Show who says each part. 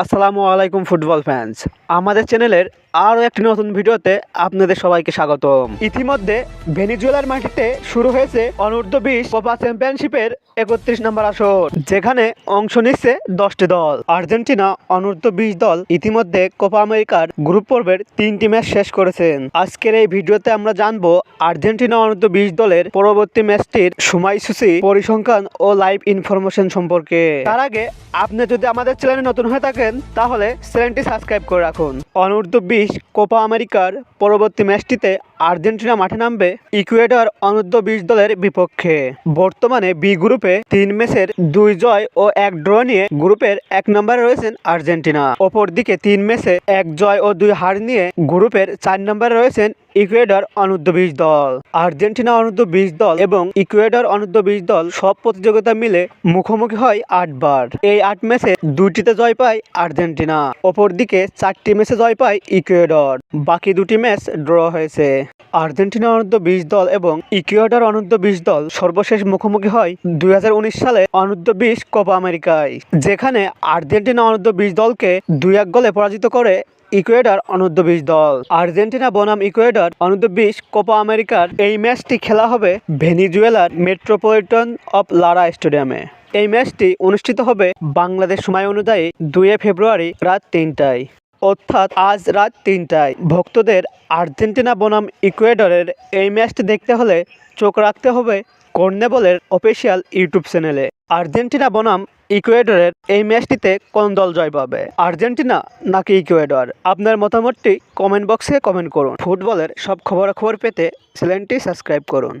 Speaker 1: আসসালামু আলাইকুম football fans. আমাদের চ্যানেলের আরও একটি নতুন ভিডিওতে আপনাদের সবাইকে স্বাগতম। ইতিমধ্যে ভেনিজুয়েলার মাটিতে শুরু হয়েছে অনূর্ধ্ব বিশ কোপা চ্যাম্পিয়নশিপের একত্রিশ নম্বর আসর, যেখানে অংশ নিচ্ছে দশটি দল। আর্জেন্টিনা অনূর্ধ্ব বিশ দল ইতিমধ্যে কোপা আমেরিকার গ্রুপ পর্বের তিনটি ম্যাচ শেষ করেছেন। আজকের এই ভিডিওতে আমরা জানব আর্জেন্টিনা অনূর্ধ্ব বিশ দলের পরবর্তী ম্যাচটির সময়সূচি, পরিসংখ্যান ও লাইভ ইনফরমেশন সম্পর্কে। তার আগে আপনি যদি আমাদের চ্যানেলে নতুন হয়ে থাকেন, তাহলে চ্যানেলটি সাবস্ক্রাইব করে রাখুন। অনূর্ধ্ব বিশ কোপা আমেরিকার পরবর্তী ম্যাচটিতে আর্জেন্টিনা মাঠে নামবে ইকুয়েডর অনূর্ধ্ব বিশ দলের বিপক্ষে। বর্তমানে বি গ্রুপে তিন ম্যাচের দুই জয় ও এক ড্র নিয়ে গ্রুপের এক নম্বরে রয়েছেন আর্জেন্টিনা। অপরদিকে তিন ম্যাচে এক জয় ও দুই হার নিয়ে গ্রুপের চার নম্বরে রয়েছেন ইকুয়েডর অনূর্ধ্ব বিশ দল। আর্জেন্টিনা অনূর্ধ্ব বিশ দল এবং ইকুয়েডর অনূর্ধ্ব বিশ দল সব প্রতিযোগিতা মিলে মুখোমুখি হয় আটবার এই আট ম্যাচে দুইটিতে জয় পায় আর্জেন্টিনা। অপরদিকে চারটি ম্যাচে জয় পায় ইকুয়েডর। বাকি দুটি ম্যাচ ড্র হয়েছে। আর্জেন্টিনা অনূর্ধ্ব বিশ দল এবং ইকুয়েডর অনূর্ধ্ব বিশ দল সর্বশেষ মুখোমুখি হয় দু হাজার উনিশ সালে অনূর্ধ্ব বিশ কোপা আমেরিকায়, যেখানে আর্জেন্টিনা অনূর্ধ্ব বিশ দলকে দুই এক গোলে পরাজিত করে ইকুয়েডর অনূর্ধ্ব বিশ দল। আর্জেন্টিনা বনাম ইকুয়েডর অনূর্ধ্ব বিশ কোপা আমেরিকার এই ম্যাচটি খেলা হবে ভেনিজুয়েলার মেট্রোপলিটন অফ লারা স্টেডিয়ামে। এই ম্যাচটি অনুষ্ঠিত হবে বাংলাদেশ সময় অনুযায়ী দুই ফেব্রুয়ারি রাত তিনটায়। অর্থাৎ আজ রাত তিনটায়। ভক্তদের আর্জেন্টিনা বনাম ইকুয়েডরের এই ম্যাচটি দেখতে হলে চোখ রাখতে হবে কর্নেবলের অফিসিয়াল ইউটিউব চ্যানেলে। আর্জেন্টিনা বনাম ইকুয়েডরের এই ম্যাচটিতে কোন দল জয় পাবে? আর্জেন্টিনা নাকি ইকুয়েডর? আপনার মতামতটি কমেন্ট বক্সে কমেন্ট করুন। ফুটবলের সব খবরাখবর পেতে চ্যানেলটি সাবস্ক্রাইব করুন।